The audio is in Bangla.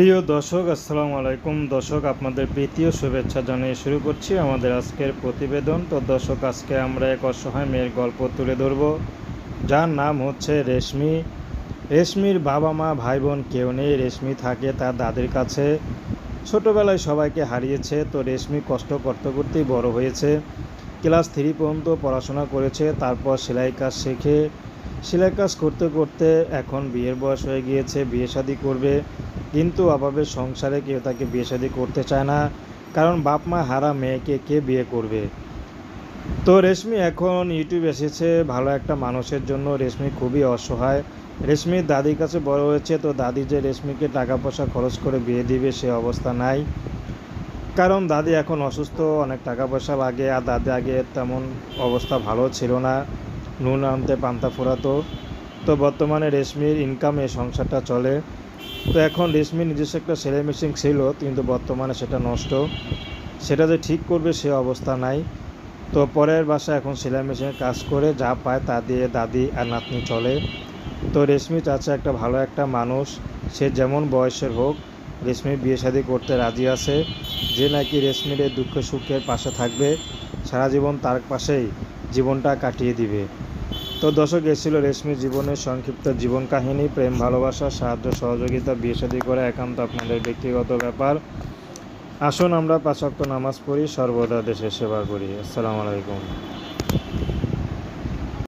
প্রিয় দর্শক, আসসালামু আলাইকুম। দর্শক, আপনাদের প্রীতীয় শুভেচ্ছা জানিয়ে শুরু করছি আমাদের আজকের প্রতিবেদন। তো দর্শক, আজকে আমরা এক অসহায় মেয়ের গল্প তুলে ধরব। যার নাম হচ্ছে রেশমি। রেশমির বাবা মা ভাই বোন কেউ নেই। রেশমি থাকে তার দাদির কাছে। ছোটোবেলায় সবাইকে হারিয়েছে। তো রেশমি কষ্ট করতে করতেই বড় হয়েছে। ক্লাস থ্রি পর্যন্ত পড়াশোনা করেছে। তারপর সেলাই কাজ শিখে। সেলাই কাজ করতে করতে এখন বিয়ের বয়স হয়ে গিয়েছে। বিয়ে শাদি করবে। কিন্তু অভাবের সংসারে কেউ তাকে বিয়ে শাদি করতে চায় না, কারণ বাপ মা হারা মেয়েকে কে বিয়ে করবে? তো রেশমি এখন ইউটিউব এসেছে, ভালো একটা মানুষের জন্য। রেশমি খুবই অসহায়। রেশমির দাদির কাছে বড় হয়েছে, তো দাদি যে রেশমিকে টাকা পয়সা খরচ করে বিয়ে দিবে সে অবস্থা নাই। কারণ দাদি এখন অসুস্থ, অনেক টাকা পয়সা লাগে, আর দাদি আগে তেমন অবস্থা ভালো ছিল না। নুন আনতে পান্তা ফোরাতো। তো বর্তমানে রেশমির ইনকামে সংসারটা চলে। তো এখন রেশমির নিজস্ব একটা সেলাই মেশিন ছিল, কিন্তু বর্তমানে সেটা নষ্ট। সেটা যে ঠিক করবে সে অবস্থা নাই। তো পরের বাসা এখন সেলাই মেশিনে কাজ করে যা পায় তা দিয়ে দাদি আর নাতনি চলে। তো রেশমি চাচা একটা ভালো একটা মানুষ। সে যেমন বয়সের হোক, রেশমি বিয়ে শাদি করতে রাজি আছে। যে নাকি রেশমির দুঃখ সুখের পাশে থাকবে, সারা জীবন তার পাশেই জীবনটা কাটিয়ে দিবে। তো দর্শক এসেছিল রেশমির জীবনের সংক্ষিপ্ত জীবন কাহিনী, প্রেম, ভালোবাসা, সাহায্য, সহযোগিতা, বিয়ে সাদী করে একান্ত আপনাদের ব্যক্তিগত ব্যাপার। আসুন আমরা পাঁচক্ত নামাজ পড়ি, সর্বদা দেশের সেবা করি। আসসালামু আলাইকুম।